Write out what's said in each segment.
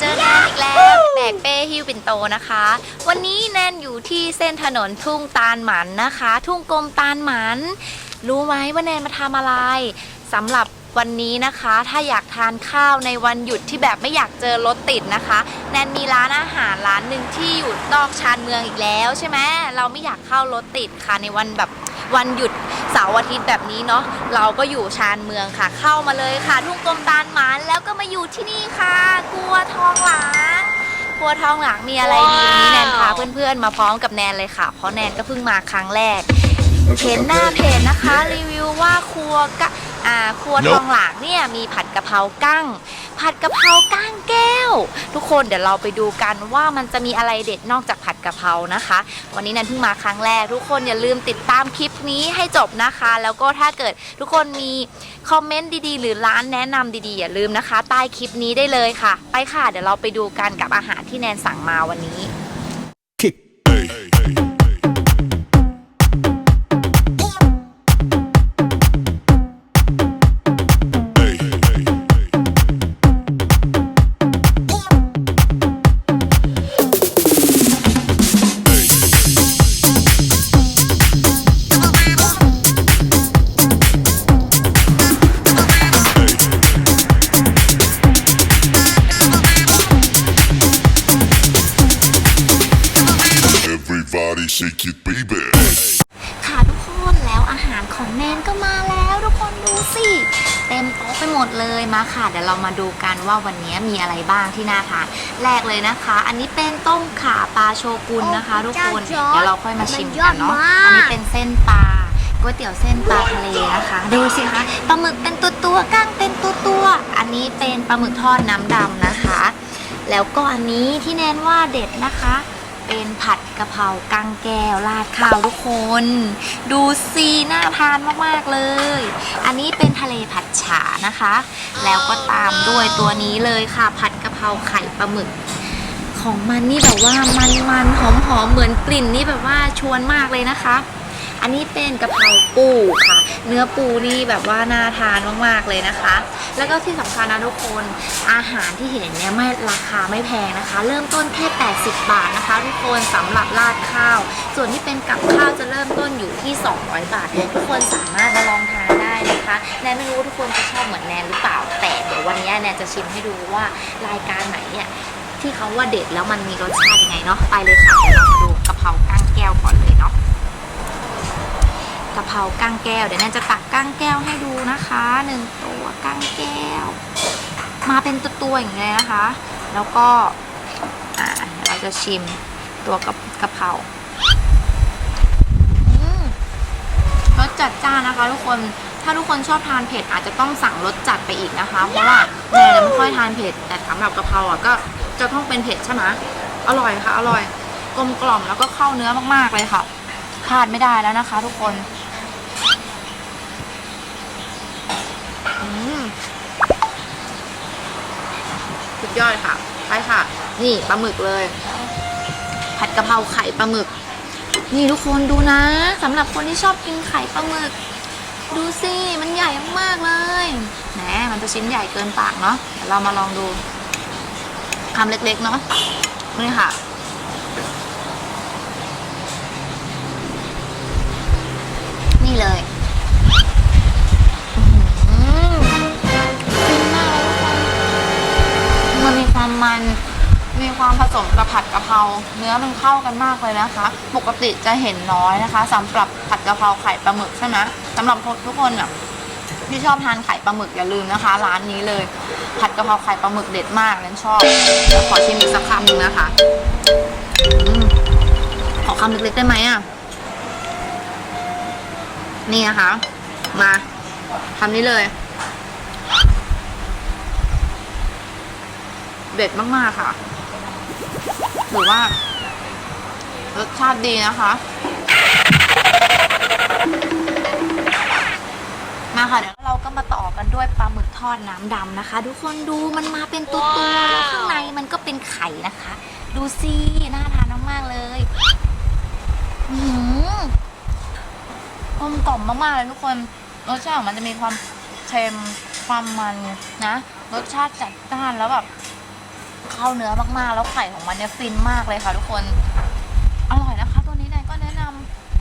เจอแนนอีกแล้วแบกเป้ฮิวปินโตนะคะ วันนี้แนนอยู่ที่เส้นถนนทุ่งตาลหมันนะคะ ทุ่งกลมตาลหมัน รู้ไหมว่าแนนมาทำอะไรสำหรับ วันนี้นะคะ ถ้าอยากทานข้าวในวันหยุดที่แบบไม่อยากเจอรถติดนะคะ แนนมีร้านอาหารร้านหนึ่งที่อยู่นอกชานเมืองอีกแล้วใช่ไหมเราไม่อยากเข้ารถติดค่ะในวันแบบวันหยุดเสาร์อาทิตย์แบบนี้เนาะเราก็อยู่ชานเมืองค่ะ เข้ามาเลยค่ะ ทุ่งกลมตาลหมันแล้วก็มาอยู่ที่นี่ค่ะ กลัวทองหลางกลัวทองหลางมีอะไรดีวันนี้แนนพาเพื่อนๆ มาพร้อมกับแนนเลยค่ะ เพราะแนนก็เพิ่งมาครั้งแรก เห็นหน้าเพจนะคะ รีวิวว่าครัวกะ อ่าครัวทองหลางเนี่ยมีผัดกะเพรากั้ง ผัดกะเพรากั้งแก้ว ทุกคนเดี๋ยวเราไปดูกันว่ามันจะมีอะไรเด็ดนอกจากผัดกะเพรานะคะ วันนี้นันเพิ่งมาครั้งแรก ทุกคนอย่าลืมติดตามคลิปนี้ให้จบนะคะ แล้วก็ถ้าเกิดทุกคนมีคอมเมนต์ดีๆ หรือร้านแนะนำดีๆอย่าลืมนะคะ ใต้คลิปนี้ได้เลยค่ะ ไปค่ะ เดี๋ยวเราไปดูกันกับอาหารที่แนนสั่งมาวันนี้ เดี๋ยวเรามาดูกันว่าวันนี้มีอะไรบ้างที่น่าทานแรกเลยนะคะ อันนี้เป็นต้มข่าปลาโชกุนนะคะทุกคนเดี๋ยวเราค่อยมาชิมกันเนาะอันนี้เป็นเส้นปลาก๋วยเตี๋ยวเส้นปลาทะเลนะคะ ดูสิคะปลาหมึกเป็นตัวตัวๆกั้งเป็นตัวตัวๆอันนี้เป็นปลาหมึกทอดน้ำดำนะคะ แล้วก็อันนี้ที่แนนว่าเด็ดนะคะ เป็นผัดกะเพรากังแก้วราดข้าวทุกคน ดูซีน่าทานมากๆเลย อันนี้เป็นทะเลผัดฉานะคะ แล้วก็ตามด้วยตัวนี้เลยค่ะ ผัดกะเพราไข่ปลาหมึก ของมันนี่แบบว่ามันมันหอมหอมๆเหมือนกลิ่นนี่แบบว่าชวนมากเลยนะคะ อันนี้เป็นกะเพราปูค่ะ เนื้อปูนี่แบบว่าน่าทานมากๆเลยนะคะ แล้วก็ที่สำคัญนะทุกคนอาหารที่เห็นเนี่ยไม่ราคาไม่แพงนะคะ เริ่มต้นแค่ 80 บาทนะคะ ทุกคนสำหรับราดข้าว ส่วนที่เป็นกับข้าวจะเริ่มต้นอยู่ที่ 200 บาท ทุกคนสามารถมาลองทานได้นะคะแนนไม่รู้ว่าทุกคนจะชอบเหมือนแนนหรือเปล่าแต่เดี๋ยววันนี้แนนจะชิมให้ดูว่ารายการไหนเนี่ยที่เขาว่าเด็ดแล้วมันมีรสชาติยังไงเนาะไปเลยค่ะดี๋ยวเรามาดูกะเพราก้างแก้วก่อนเลยเนาะ กะเพราก้างแก้ว เดี๋ยวแนนจะตักก้างแก้วให้ดูนะคะหนึ่งตัวก้างแก้ว มาเป็นตัวตัวๆอย่างนี้ยนะคะ แล้วก็เราจะชิมตัวกะกะเพราอืมรสจัดจ้านนะคะ ทุกคน ถ้าทุกคนชอบทานเผ็ดอาจจะต้องสั่งรสจัดไปอีกนะคะ เพราะว่าแนนไม่ค่อยทานเผ็ด แต่สำหรับกะเพราอะก็จะต้องเป็นเผ็ดใช่ไหมอร่อยค่ะ อร่อย กลมกล่อมแล้วก็เข้าเนื้อมากๆเลยค่ะพลาดไม่ได้แล้วนะคะ ทุกคน อืม สุดยอดค่ะ ไปค่ะ นี่ปลาหมึกเลย ผัดกะเพราไข่ปลาหมึก นี่ทุกคนดูนะสำหรับคนที่ชอบกินไข่ปลาหมึก ดูสิมันใหญ่มากเลยแหมมันจะชิ้นใหญ่เกินปากเนาะเดี๋ยวเรามาลองดูคำเล็กๆเนาะนี่ค่ะ ผสมกับผัดกะเพราเนื้อมันเข้ากันมากเลยนะคะ ปกติจะเห็นน้อยนะคะสำหรับผัดกะเพราไข่ปลาหมึกใช่ไหมสำหรับทุกคนอะที่ชอบทานไข่ปลาหมึกอย่าลืมนะคะ ร้านนี้เลย ผัดกะเพราไข่ปลาหมึกเด็ดมากนันชอบขอชิมอีกสักคำหนึ่งนะคะอขอคำเล็กๆได้ไหมอะนี่นะคะ มาทำนี้เลย เด็ดมากๆค่ะ ถือว่ารสชาติดีนะคะ มาค่ะเดี๋ยวเราก็มาต่อกันด้วยปลาหมึกทอดน้ำดำนะคะ ทุกคนดูมันมาเป็นตัวตัวๆแล้วข้างในมันก็เป็นไข่นะคะ ดูสิน่าทานมากๆเลยอื้อหือกลมกล่อมมากๆเลยทุกคนรสชาติของมันจะมีความเค็มความมันนะ รสชาติจัดจ้านแล้วแบบ เข้าเนื้อมากๆ แล้วไข่ของมันเนี่ยฟินมากเลยค่ะ ทุกคน อร่อยนะคะ ตัวนี้แนนก็แนะน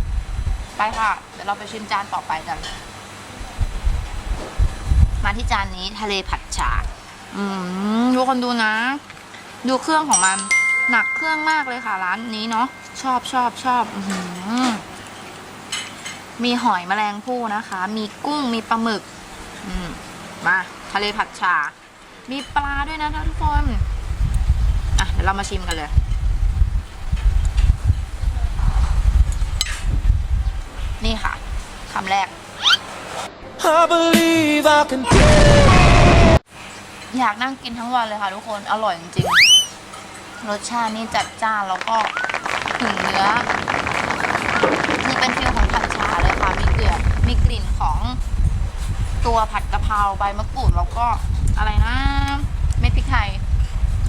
ำไปค่ะ เดี๋ยวเราไปชิมจานต่อไปกัน มาที่จานนี้ทะเลผัดฉาอืมทุกคนดูนะ ดูเครื่องของมันหนักเครื่องมากเลยค่ะร้านนี้เนาะชอบชอบชอบออหือมีหอยแมลงภู่นะคะ มีกุ้งมีปลาหมึก อืมมาทะเลผัดฉามีปลาด้วยนะทุกคน ยวเรามาชิมกันเลย นี่ค่ะคำแรก I believe I can อยากนั่งกินทั้งวันเลยค่ะทุกคน อร่อยจริงๆ รสชาตินี่จัดจ้านแล้วก็ถึงเนื้อนี่เป็นฟิลของผัดฉาเลยค่ะ มีเกลือมีกลิ่นของตัวผัดกะเพราใบมะกรูดแล้วก็อะไรนะ เม็ดพริกไทย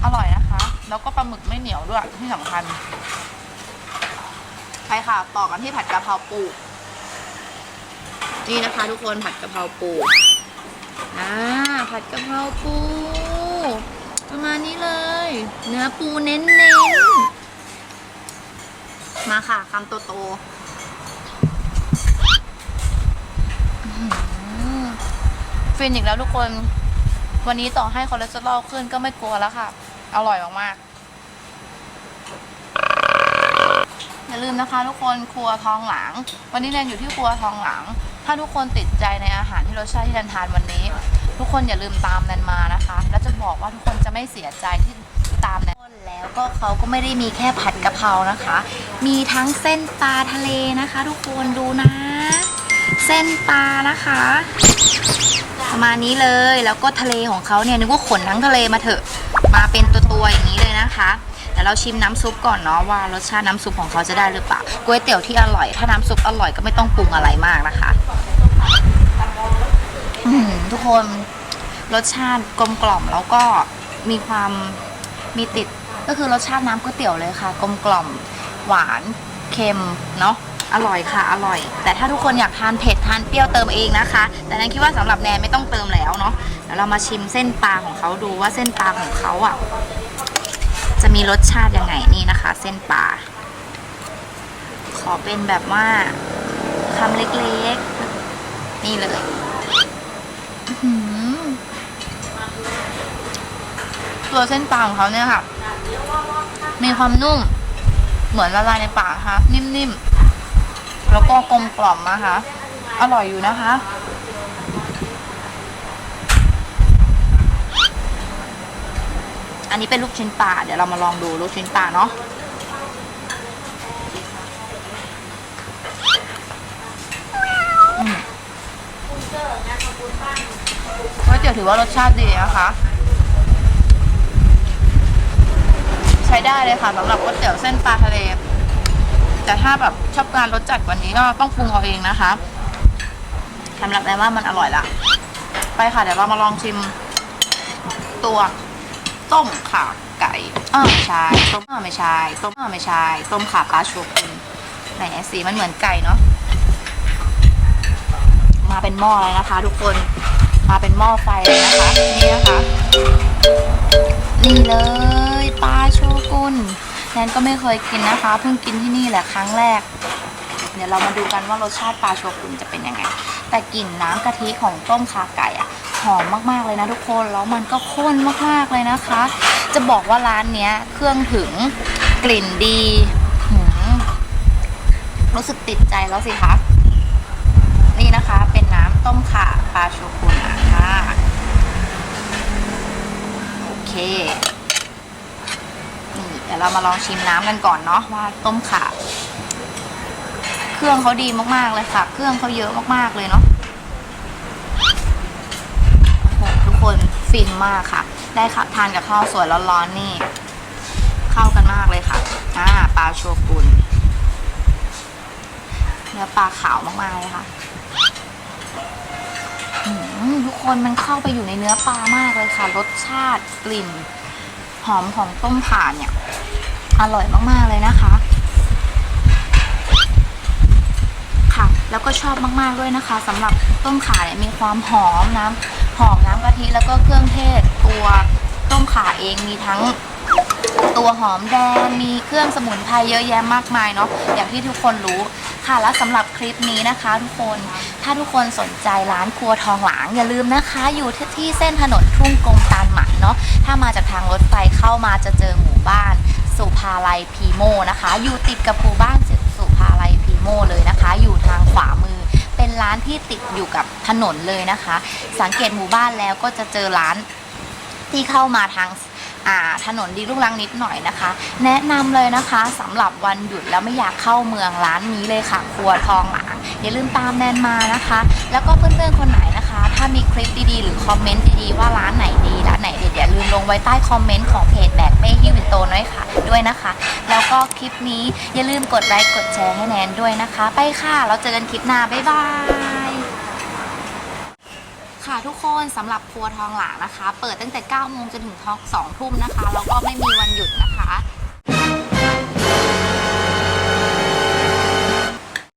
อร่อยนะคะ แล้วก็ปลาหมึกไม่เหนียวด้วยที่สำคัญ ไปค่ะ ต่อกันที่ผัดกะเพราปู นี่นะคะ ทุกคนผัดกะเพราปู อ่า ผัดกะเพราปู ประมาณนี้เลย เนื้อปูเน้นๆ มาค่ะคำโตๆอื้อหือฟินอีกแล้วทุกคน วันนี้ต่อให้คอเลสเตอรอลขึ้นก็ไม่กลัวแล้วค่ะ อร่อยมากๆ อย่าลืมนะคะทุกคนครัวทองหลางวันนี้แนนอยู่ที่ครัวทองหลางถ้าทุกคนติดใจในอาหารที่รสชาติที่แนนทานวันนี้ ทุกคนอย่าลืมตามแนนมานะคะ แล้วจะบอกว่าทุกคนจะไม่เสียใจที่ตามแนนแล้วก็เขาก็ไม่ได้มีแค่ผัดกะเพรานะคะ มีทั้งเส้นปลาทะเลนะคะ ทุกคนดูนะ เส้นปลานะคะประมาณนี้เลยแล้วก็ทะเลของเขาเนี่ยนึกว่าขนทั้งทะเลมาเถอะ มาเป็นตัวๆอย่างนี้เลยนะคะเดี๋ยวเราชิมน้ำซุปก่อนเนาะว่ารสชาติน้ำซุปของเขาจะได้หรือเปล่าก๋วยเตี๋ยวที่อร่อย ถ้าน้ำซุปอร่อยก็ไม่ต้องปรุงอะไรมากนะคะทุกคนรสชาติกลมกล่อมแล้วก็มีความมีติดก็คือรสชาติน้ำก๋วยเตี๋ยวเลยค่ะ กลมกล่อมหวานเค็มเนาะ อร่อยค่ะ อร่อย แต่ถ้าทุกคนอยากทานเผ็ดทานเปรี้ยวเติมเองนะคะ แต่แนนคิดว่าสำหรับแนนไม่ต้องเติมแล้วเนาะเดี๋ยวเรามาชิมเส้นปลาของเขาดูว่าเส้นปลาของเขาอะจะมีรสชาติยังไงนี่นะคะ เส้นปลาขอเป็นแบบว่าคำเล็กๆ นี่เลยหือตัวเส้นปลาของเขาเนี่ยค่ะ มีความนุ่ม เหมือนละลายในปากค่ะ นิ่มๆ แล้วก็กลมกล่อมนะคะอร่อยอยู่นะคะ อันนี้เป็นลูกชิ้นปลาเดี๋ยวเรามาลองดูลูกชิ้นปลาเนาะก๋วยเตี๋ยวถือว่ารสชาติดีนะคะ ใช้ได้เลยค่ะสำหรับก๋วยเตี๋ยวเส้นปลาทะเล แต่ถ้าแบบชอบการรสจัดกว่านี้ก็ต้องปรุงเอาเองนะคะสำหรับแนนว่ามันอร่อยละ ไปค่ะ เดี๋ยวเรามาลองชิม ตัวต้มข่าไก่เออไม่ใช่ต้มเออไม่ใช่ต้มเออไม่ใช่ต้มข่าปลาชูคุณไหนสีมันเหมือนไก่เนาะมาเป็นหม้อเลยนะคะ ทุกคนมาเป็นหม้อไฟเลยนะคะนี่นะคะนี่เลยปลาโชกุน นนก็ไม่เคยกินนะคะ เพิ่งกินที่นี่แหละครั้งแรก เดี๋ยวเรามาดูกันว่ารสชาติปลาโชกุนจะเป็นยังไง แต่กลิ่นน้ำกะทิของต้มขาไก่อะหอมมากๆเลยนะทุกคน แล้วมันก็ข้นมากๆเลยนะคะ จะบอกว่าร้านเนี้ยเครื่องถึงกลิ่นดี รู้สึกติดใจแล้วสิคะนี่นะคะเป็นน้ำต้มข่าปลาโชกุนะค่ะ โอเค เดี๋ยวเรามาลองชิมน้ำกันก่อนเนาะว่าต้มข่าเครื่องเขาดีมากๆเลยค่ะ เครื่องเขาเยอะมากๆเลยเนาะโอ้โหทุกคนฟินมากค่ะ ได้ค่ะทานกับข้าวสวยร้อนๆนี่ เข้ากันมากเลยค่ะอ่าปลาโชกุนเนื้อปลาขาวมากๆเลยค่ะทุกคนมันเข้าไปอยู่ในเนื้อปลามากเลยค่ะ รสชาติกลิ่น หอมของต้มข่าเนี่ย อร่อยมากๆเลยนะคะ ค่ะ แล้วก็ชอบมากๆด้วยนะคะสำหรับต้มข่าเนี่ยมีความหอมน้ำหอมน้ำกะทิแล้วก็เครื่องเทศตัวต้มข่าเองมีทั้งตัวหอมแดงมีเครื่องสมุนไพรเยอะแยะมากมายเนาะอย่างที่ทุกคนรู้ค่ะแล้วสำหรับคลิปนี้นะคะ ทุกคนถ้าทุกคนสนใจร้านครัวทองหลางอย่าลืมนะคะ อยู่ที่เส้นถนนทุ่งกงตาลหมัน เนาะถ้ามาจากทางรถไฟเข้ามาจะเจอหมู่บ้านสุภาลัยพีโมนะคะ อยู่ติดกับหมู่บ้านสุภาลัยพีโมเลยนะคะ อยู่ทางขวามือ เป็นร้านที่ติดอยู่กับถนนเลยนะคะ สังเกตหมู่บ้านแล้วก็จะเจอร้านที่เข้ามาทางถนนดีลูกรังนิดหน่อยนะคะ แนะนำเลยนะคะสำหรับวันหยุดแล้วไม่อยากเข้าเมืองร้านนี้เลยค่ะ ครัวทองหลางอย่าลืมตามแนนมานะคะ แล้วก็เพื่อนๆคนไหน ถ้ามีคลิปดีๆ หรือคอมเมนต์ดีๆ ว่าร้านไหนดีร้านไหนเด็ดอย่าลืมลงไว้ใต้คอมเมนต์ของเพจแบกเป้ฮิวิโตด้วยค่ะ ด้วยนะคะ แล้วก็คลิปนี้อย่าลืมกดไลค์กดแชร์ให้แนนด้วยนะคะ ไปค่ะ เราเจอกันคลิปหน้า บ๊ายบายค่ะทุกคนสำหรับครัวทองหลางนะคะ เปิดตั้งแต่9โมงจนถึง2ทุ่มนะคะ แล้วก็ไม่มีวันหยุดนะคะ